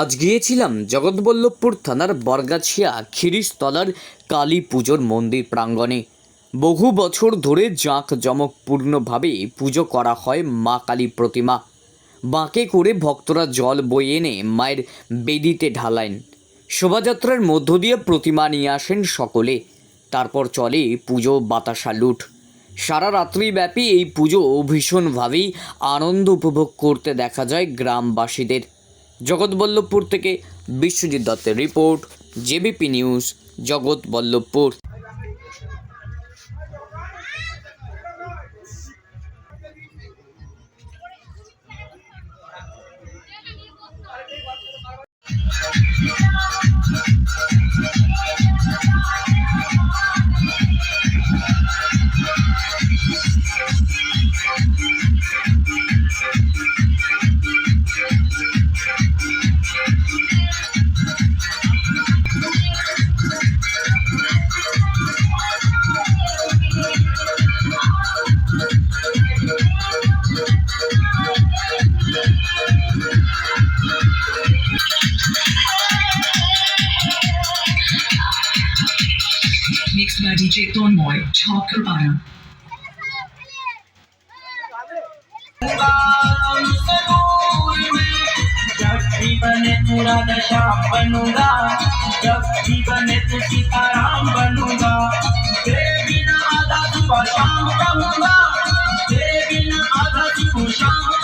আজ গিয়েছিলাম জগৎবল্লভপুর থানার বরগাছিয়া খিরিশতলার কালী পুজোর মন্দির প্রাঙ্গণে। বহু বছর ধরে জাঁক জাঁকজমকপূর্ণভাবে পুজো করা হয় মা কালী প্রতিমা। বাঁকে করে ভক্তরা জল বয়ে এনে মায়ের বেদিতে ঢালাইন। শোভাযাত্রার মধ্য দিয়ে প্রতিমা নিয়ে আসেন সকলে। তারপর চলে পুজো বাতাসা লুট। সারা রাত্রিব্যাপী এই পুজো ভীষণভাবেই আনন্দ উপভোগ করতে দেখা যায় গ্রামবাসীদের। জগৎবল্লভপুর থেকে বিশ্বজিৎ দত্তের report JBP news Jagatballavpur. Mixed by DJ Tonmoy, भी बने पूरा दशा बनूँगा जब भी बने तो सीताराम बनूँगा तेरे बिना आधा सुबह शाम रहूँगा तेरे बिना आधा सुबह शाम